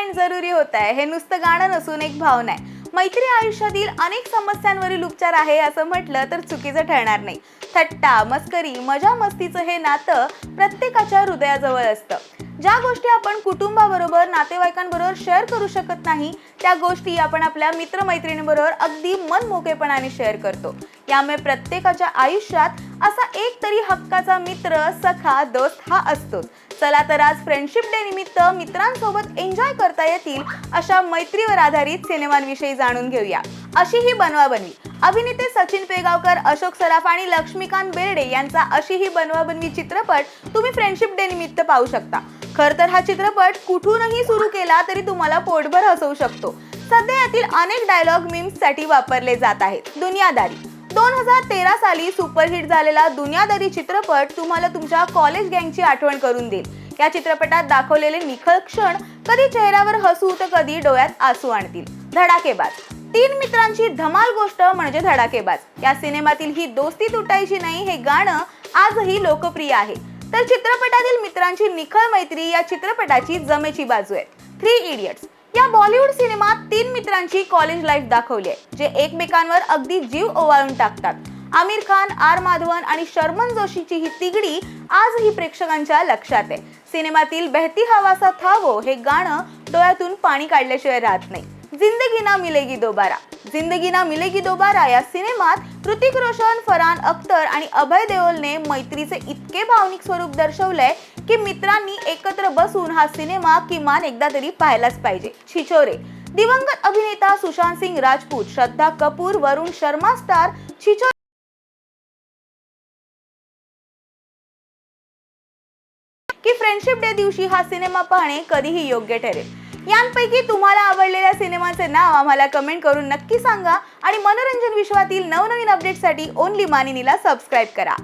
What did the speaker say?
Friend जरुरी होत आहे. हे नुसतं गाणं नसून एक भावना आहे. मैत्री आयुष्यातील अनेक समस्यांवरील उपचार आहे असं म्हटलं तर चुकीचं ठरणार नाही. थट्टा मस्करी मजा मस्तीचं हे नातं प्रत्येकाच्या हृदयाजवळ असतं. ज्या गोष्टी आपण कुटुंबाबरोबर नातेवाईकांबरोबर शेअर करू शकत नाही त्या गोष्टी आपण आपल्या मित्रमैत्रिणींबरोबर अगदी मन मोकेपणाने शेअर करतो. यामुळे प्रत्येकाच्या आयुष्यात असा एक तरी हक्काचा मित्र सखा दोस्त हा असतोच. चला तर आज फ्रेंडशिप डे निमित्त मित्रांसोबत एन्जॉय करता येतील अशा मैत्रीवर आधारित सिनेमांविषयी जाणून घेऊया. अशी ही बनवाबनवी अभिनेते सचिन पेगावकर अशोक सराफ आणि लक्ष्मीकांत बेर्डे यांचा अशी ही बनवाबनवी चित्रपट तुम्ही फ्रेंडशिप डे निमित्त पाहू शकता. खर तर हा चित्रपट कुठूनही सुरू केला तरी तुम्हाला पोटभर हसवू शकतो. सध्या यातील अनेक डायलॉग मीम्ससाठी वापरले जात आहेत. दुनियादारी. दोन हजार तेरा साली सुपरहिट झालेला दुनियादारी चित्रपट तुम्हाला तुमच्या कॉलेज गँगची आठवण करून देईल. या चित्रपटात दाखवलेले निखळ क्षण कधी चेहऱ्यावर हसू तर कधी डोळ्यात आसू आणतील. धडाकेबाज. तीन मित्रांची धमाल गोष्ट म्हणजे धडाकेबाज. या सिनेमातील ही दोस्ती तुटायची नाही हे गाणं आजही लोकप्रिय आहे. तर चित्रपटातील मित्रांची निखळ मैत्री या चित्रपटाची जमेची बाजू आहे. थ्री इडियट्स या बॉलिवूड सिनेमात तीन मित्रांची कॉलेज लाईफ दाखवली आहे जे एकमेकांवर अगदी जीव ओवाळून टाकतात. आमिर खान आर माधवन आणि शर्मन जोशीची ही तिगडी आजही प्रेक्षकांच्या लक्षात आहे. सिनेमातील बेहती हवासा थावो हे गाणं डोळ्यातून पाणी काढल्याशिवाय राहत नाही. जिंदगी ना मिलेगी दोबारा. जिंदगी ना मिलेगी दोबारा या सिनेमात ऋतिक रोशन फरहान अख्तर आणि अभय देओलने मैत्रीचे इतके भावनिक स्वरूप दर्शवलंय की मित्रांनी एकत्र बसून हा सिनेमा किमान एकदा तरी पाहायलाच पाहिजे. छिछोरे. दिवंगत अभिनेता सुशांत सिंग राजपूत श्रद्धा कपूर वरुण शर्मा स्टार छिछोरे की फ्रेंडशिप डे दिवशी हा सिनेमा पाहणे कधीही योग्य ठरेल. यांपैकी तुम्हाला आवडलेल्या सिनेमाचे नाव आम्हाला कमेंट करून नक्की सांगा. आणि मनोरंजन विश्वातील नवनवीन अपडेटसाठी ओनली मानिनीला सबस्क्राईब करा.